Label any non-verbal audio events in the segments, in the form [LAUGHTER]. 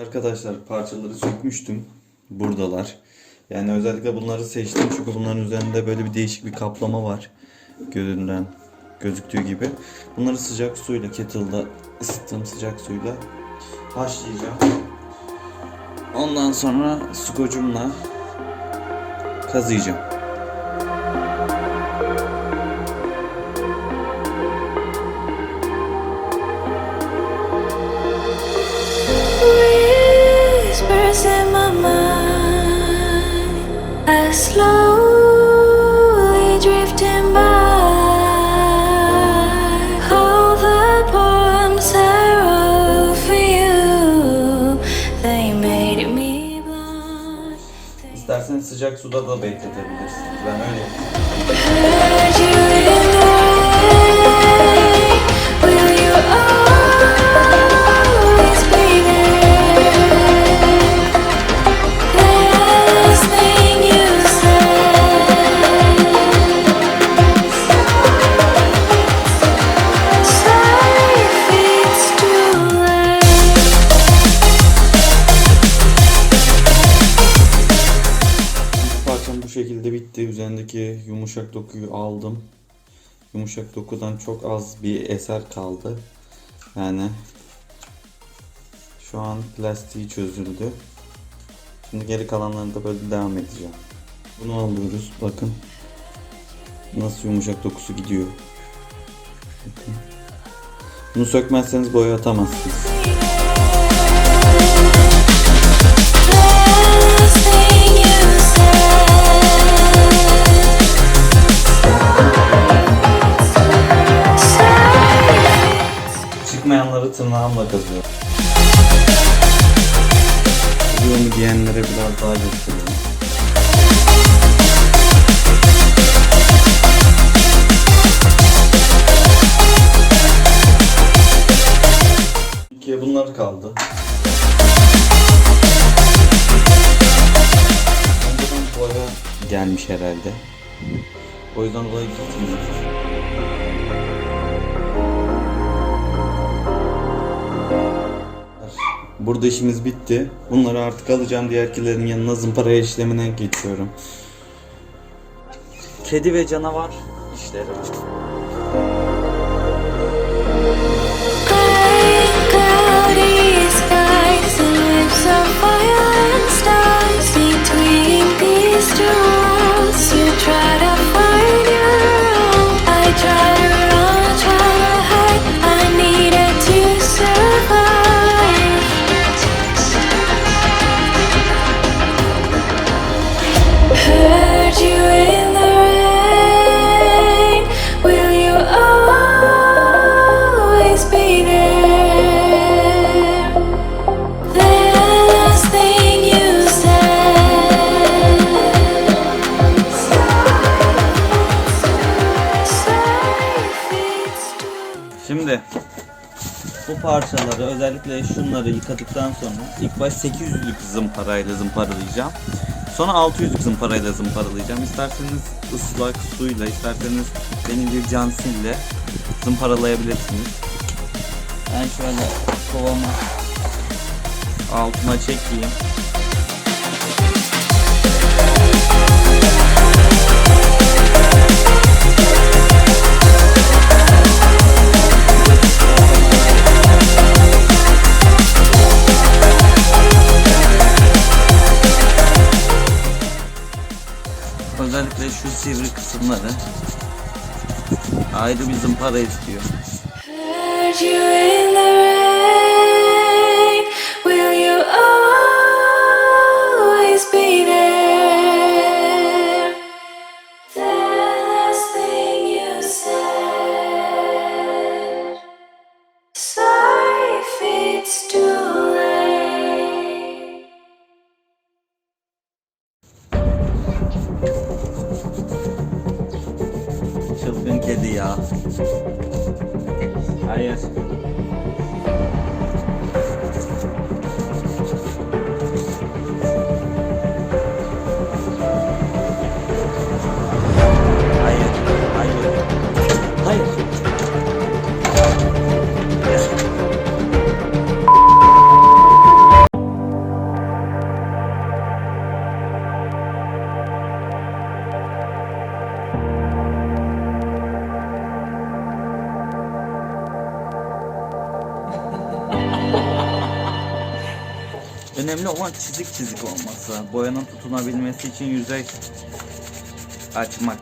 Arkadaşlar parçaları sökmüştüm. Buradalar. Yani özellikle bunları seçtim çünkü bunların üzerinde böyle bir değişik bir kaplama var. Görünen gözüktüğü gibi. Bunları sıcak suyla kettle'da ısıttığım sıcak suyla haşlayacağım. Ondan sonra skocumla kazıyacağım. İsterseniz sıcak suda da bekletebilirsiniz. Ben öyle yapıyorum. Yumuşak dokuyu aldım. Yumuşak dokudan çok az bir eser kaldı. Yani şu an plastiği çözüldü. Şimdi geri kalanlarını da böyle devam edeceğim. Bunu alıyoruz. Bakın. Nasıl yumuşak dokusu gidiyor. Bakın. Bunu sökmezseniz boya atamazsınız. Said. Çıkmayanları tırnağımla kazıyorum. Bunu giyenlere biraz daha göstereyim. İkiye bunlar kaldı. Önceden boya gelmiş herhalde. O yüzden dolayı gitmiyor. Burada işimiz bitti. Bunları artık alacağım diğerkilerin yanına zımpara işlemine geçiyorum. Kedi ve canavar işleri. Cloudy skies özellikle şunları yıkadıktan sonra ilk baş 800'lük zımparayla zımparalayacağım. Sonra 600'lük zımparayla zımparalayacağım. İsterseniz ıslak suyla, isterseniz benim gibi cansille zımparalayabilirsiniz. Ben şöyle kovamı altına çekeyim. Sivri kısımları ayrı bir zımpara istiyor. Çılgın kedi ya. Önemli olan çizik çizik olması. Boyanın tutunabilmesi için yüzey açmak.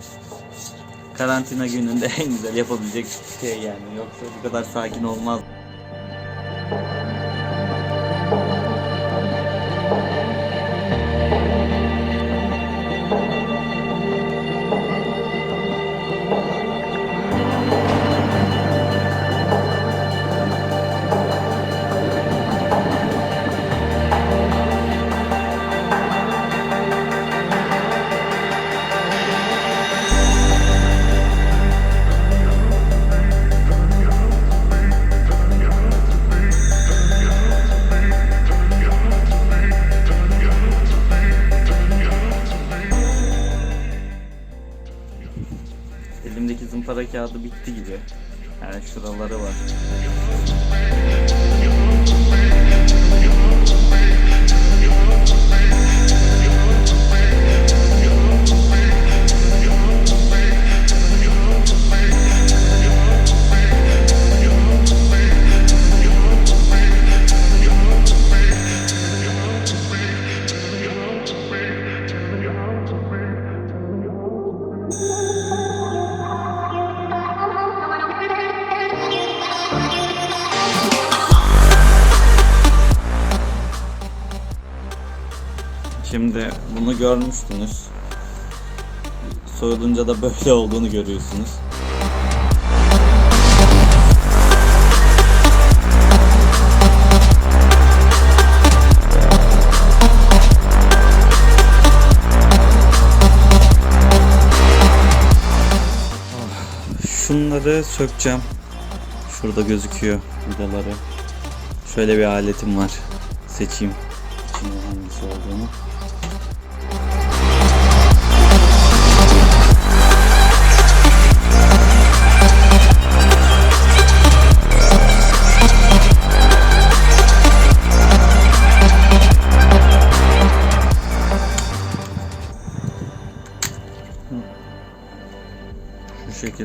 Karantina gününde [LAUGHS] en güzel yapabilecek şey yani. Yoksa bu kadar sakin olmaz. Görmüştünüz. Soyulunca da böyle olduğunu görüyorsunuz. Şunları sökeceğim. Şurada gözüküyor vidaları. Şöyle bir aletim var. Seçeyim içinde hangisi olduğunu.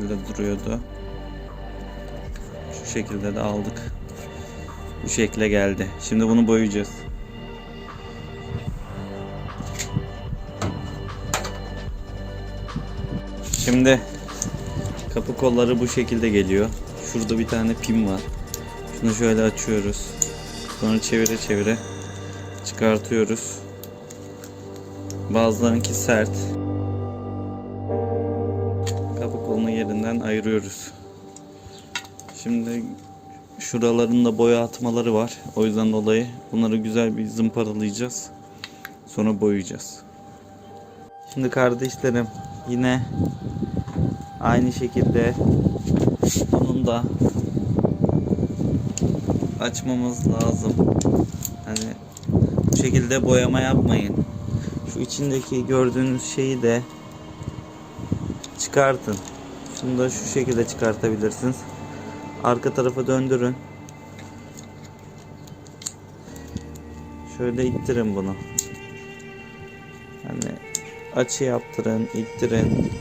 Şekilde duruyordu. Şu şekilde de aldık. Bu şekle geldi. Şimdi bunu boyayacağız. Şimdi kapı kolları bu şekilde geliyor. Şurada bir tane pim var. Şunu şöyle açıyoruz. Sonra çevire çevire çıkartıyoruz. Bazılarınki sert. Ayırıyoruz. Şimdi şuralarında boya atmaları var. O yüzden dolayı bunları güzel bir zımparalayacağız. Sonra boyayacağız. Şimdi kardeşlerim yine aynı şekilde bunun da açmamız lazım. Hani bu şekilde boyama yapmayın. Şu içindeki gördüğünüz şeyi de çıkartın. Şunu da şu şekilde çıkartabilirsiniz. Arka tarafa döndürün. Şöyle ittirin bunu. Hani açı yaptırın, ittirin.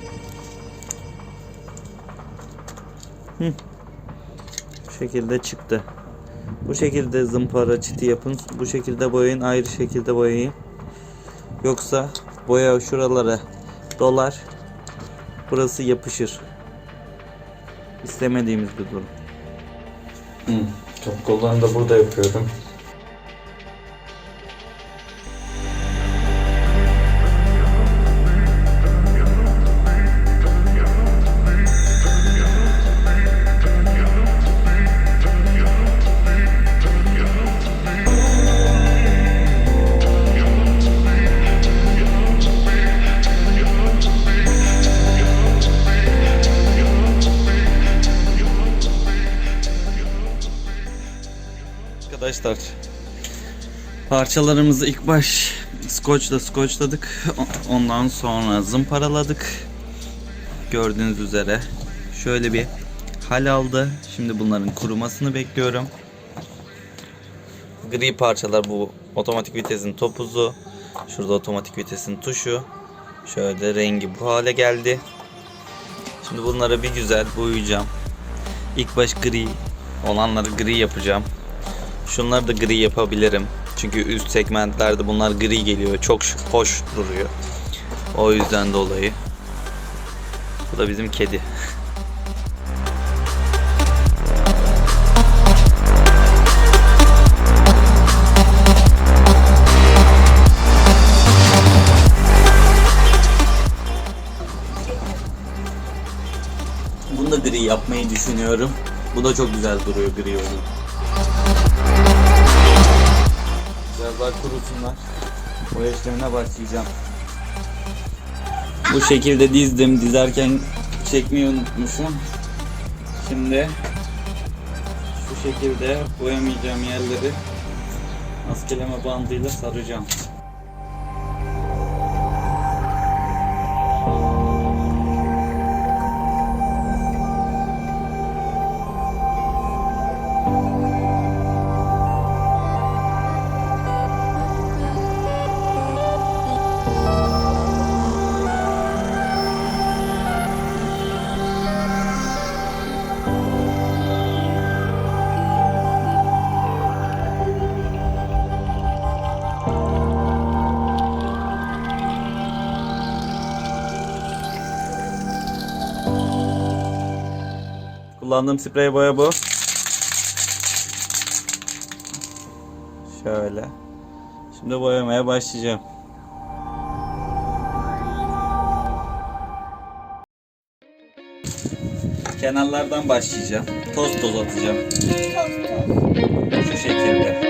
Hı. Bu şekilde çıktı. Bu şekilde zımpara çiti yapın. Bu şekilde boyayın. Ayrı şekilde boyayın. Yoksa boya şuralara dolar. Burası yapışır. İstemediğimiz bir durum. Top kollarını da burada yapıyorum. Arkadaşlar parçalarımızı ilk baş skoçla skoçladık. Ondan sonra zımparaladık. Gördüğünüz üzere şöyle bir hal aldı. Şimdi bunların kurumasını bekliyorum. Gri parçalar bu otomatik vitesin topuzu. Şurada otomatik vitesin tuşu. Şöyle rengi bu hale geldi. Şimdi bunları bir güzel boyayacağım. İlk baş gri olanları gri yapacağım. Şunları da gri yapabilirim. Çünkü üst segmentlerde bunlar gri geliyor. Çok şık, hoş duruyor. O yüzden dolayı. Bu da bizim kedi. Bunu da gri yapmayı düşünüyorum. Bu da çok güzel duruyor gri olunca. Daha kurusunlar. Boya işlemine başlayacağım. Bu şekilde dizdim. Dizerken çekmeyi unutmuşum. Şimdi şu şekilde boyamayacağım yerleri maskeleme bandıyla saracağım. Kullandığım sprey boya bu. Şöyle. Şimdi boyamaya başlayacağım. Kenarlardan başlayacağım. Toz toz atacağım. Şu şekilde.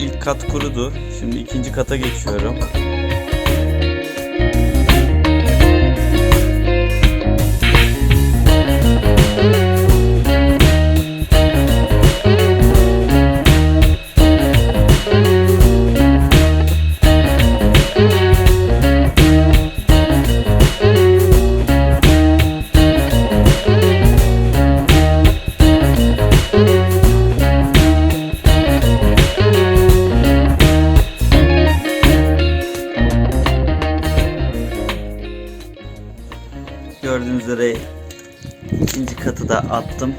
İlk kat kurudu. Şimdi ikinci kata geçiyorum. Da attım.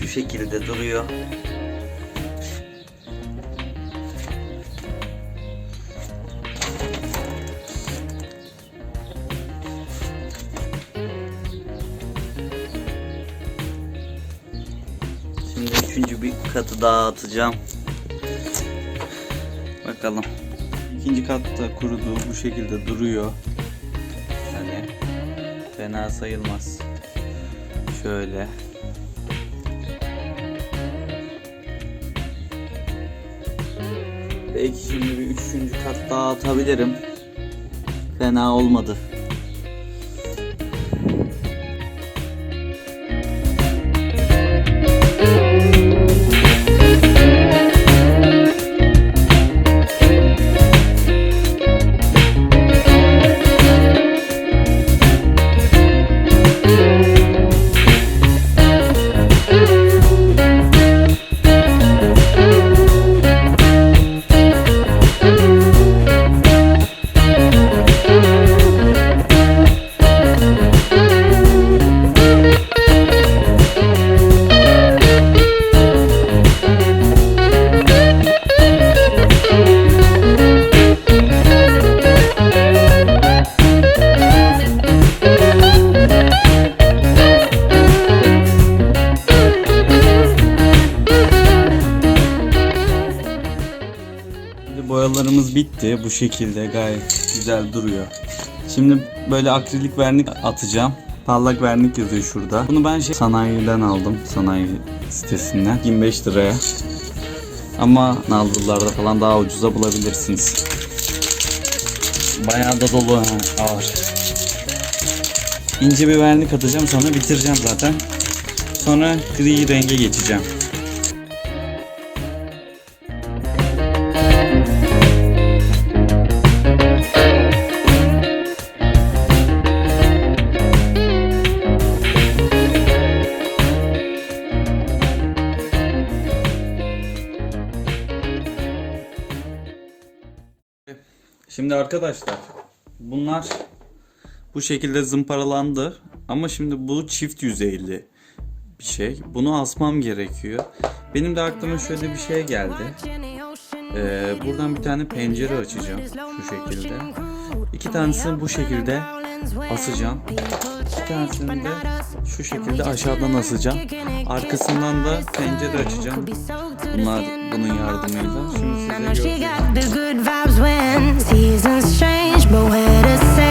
Şu şekilde duruyor. Şimdi üçüncü bir katı daha atacağım. Bakalım. İkinci kat da kurudu. Bu şekilde duruyor. Yani fena sayılmaz. Şöyle. Belki şimdi bir üçüncü kat daha atabilirim. Fena olmadı. Şekilde gayet güzel duruyor. Şimdi böyle akrilik vernik atacağım. Parlak vernik yazıyor şurada. Bunu ben şey sanayiden aldım. Sanayi sitesinden. 25 liraya. Ama nalburlarda falan daha ucuza bulabilirsiniz. Bayağı da dolu ha, ağır. İnce bir vernik atacağım sonra bitireceğim zaten. Sonra gri renge geçeceğim. Arkadaşlar bunlar bu şekilde zımparalandı ama şimdi bu çift yüzeyli bir şey. Bunu asmam gerekiyor. Benim de aklıma şöyle bir şey geldi. Ee, buradan bir tane pencere açacağım şu şekilde. İki tanesini bu şekilde asacağım. İki tanesini de şu şekilde aşağıdan asacağım. Arkasından da pencere açacağım. Bunlar bunun yardımıyla. Şimdi size she göstereyim.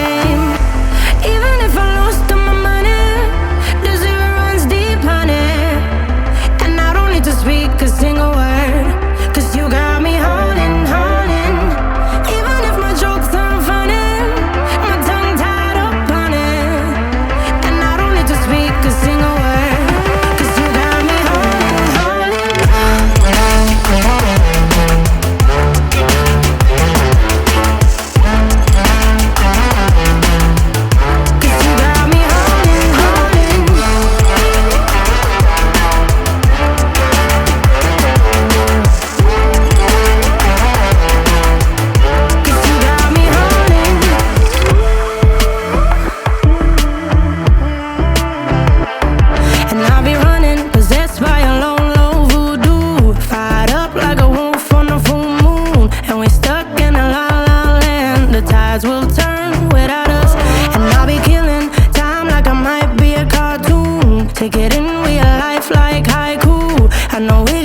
Take it in we real life like haiku. I know we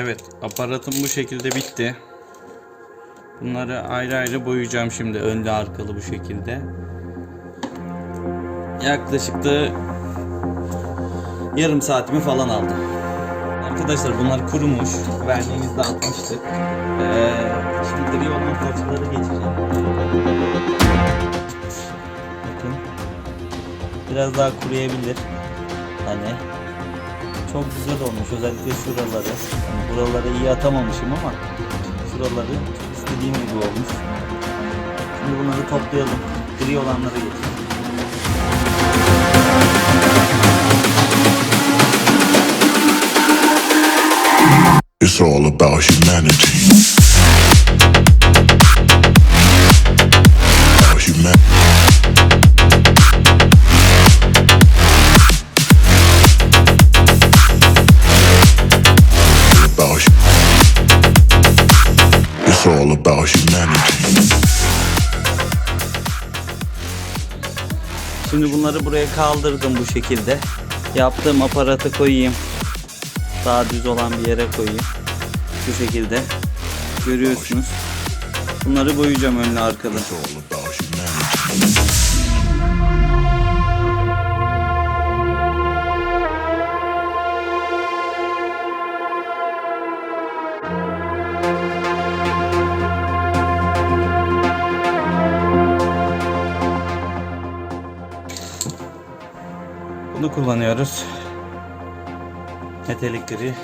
Evet, aparatım bu şekilde bitti. Bunları ayrı ayrı boyayacağım şimdi önlü arkalı bu şekilde. Yaklaşık da yarım saatimi falan aldı. Arkadaşlar bunlar kurumuş. Verniğimizde atmıştık. Ee, şimdi gri olan parçaları geçeceğim. Bakın. Biraz daha kuruyabilir. Hani çok güzel olmuş. Özellikle şuraları. Hani buraları iyi atamamışım ama şuraları istediğim gibi olmuş. Şimdi bunları toplayalım. Gri olanlara geçelim. It's all about humanity. All about humanity. Şimdi bunları buraya kaldırdım bu şekilde. Yaptığım aparatı koyayım. Daha düz olan bir yere koyayım. Bu şekilde. Görüyorsunuz. Bunları boyayacağım önlü arkalı. Bunu kullanıyoruz. Metalik gri.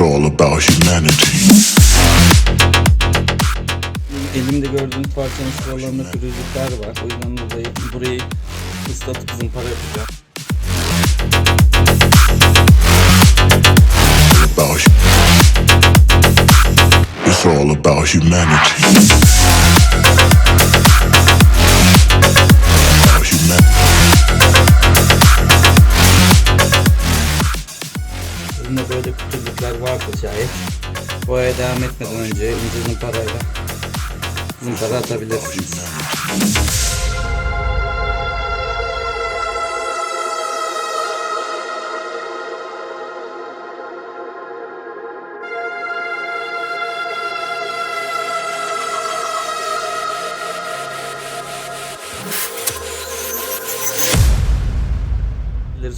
It's all about humanity. Elimde gördüğünüz parçanın şuralarında pürüzlükler var. O yüzden dolayı burayı ıslatıp zımpara yapacağım. It's all about humanity. Şayet boyaya devam etmeden önce ince zımparayla zımpara atabilirsiniz.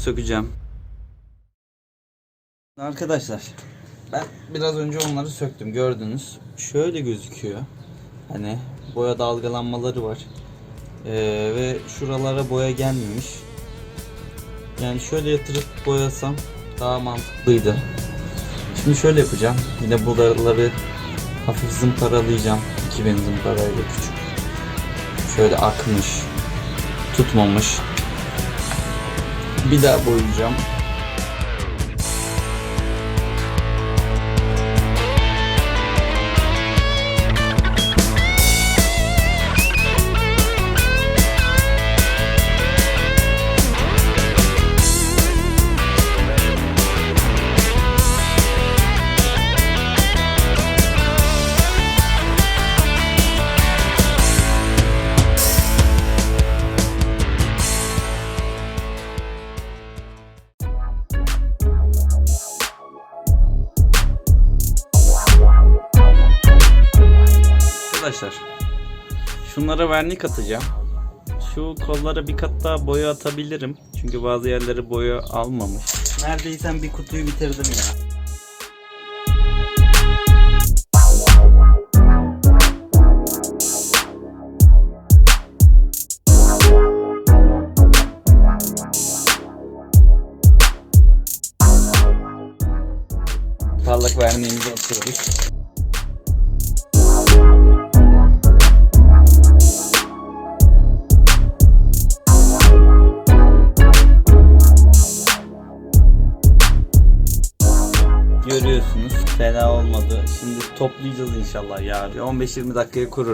Sökeceğim. Arkadaşlar ben biraz önce onları söktüm gördünüz. Şöyle gözüküyor. Hani boya dalgalanmaları var. Ee, ve şuralara boya gelmemiş. Yani şöyle yatırıp boyasam daha mantıklıydı. Şimdi şöyle yapacağım. Yine buraları hafif zımparalayacağım. 2000 zımparayla küçük. Şöyle akmış. Tutmamış. Bir daha boyayacağım. Arkadaşlar şunlara vernik atacağım. Şu kollara bir kat daha boya atabilirim. Çünkü bazı yerleri boya almamış. Neredeyse bir kutuyu bitirdim ya. Parlak verniğimizi atıyoruz. Toplayacağız inşallah yarın. 15-20 dakikaya kurur.